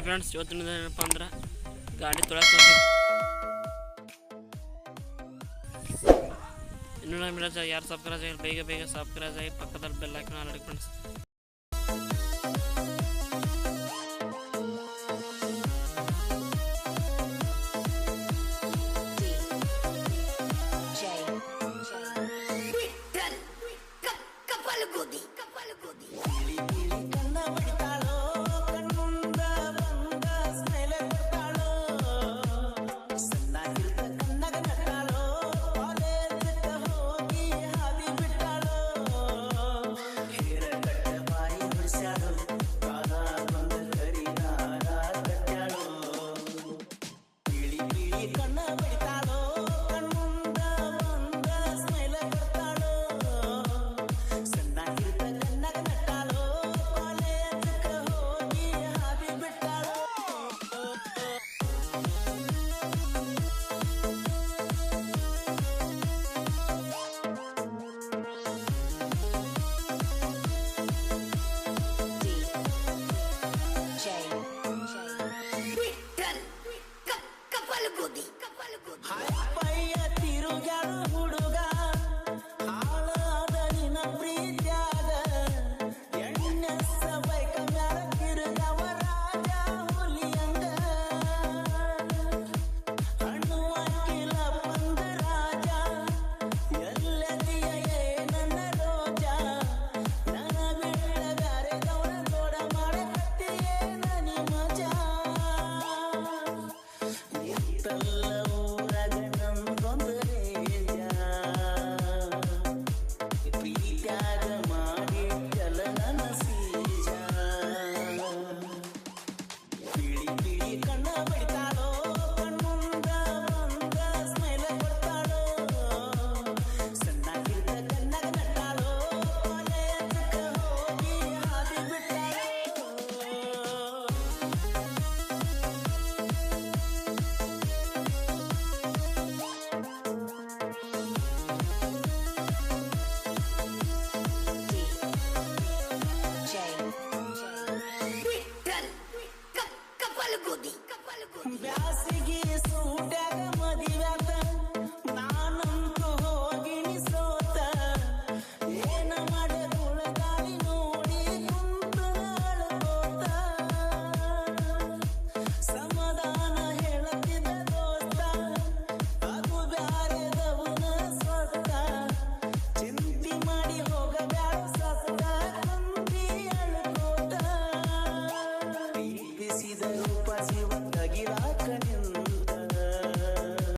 friends ಇವತ್ತಿನ ಏನಪ್ಪ ಅಂದ್ರೆ ಗಾಡಿ ತೊಳಕ್ಕೆ ಇನ್ನೂ ನಮ್ಮ ಯಾರು ಸಬ್ಸ್ಕ್ರೈಬ್ ಆಗಿ ಬೇಗ ಬೇಗ ಸಬ್ಸ್ಕ್ರೈಬ್ ಆಗಿ ಪಕ್ಕದಲ್ಲಿ ಬೆಲ್ಲ ಹಾಕಿ ನೋಡಿ ಫ್ರೆಂಡ್ಸ್ Pra seguir sua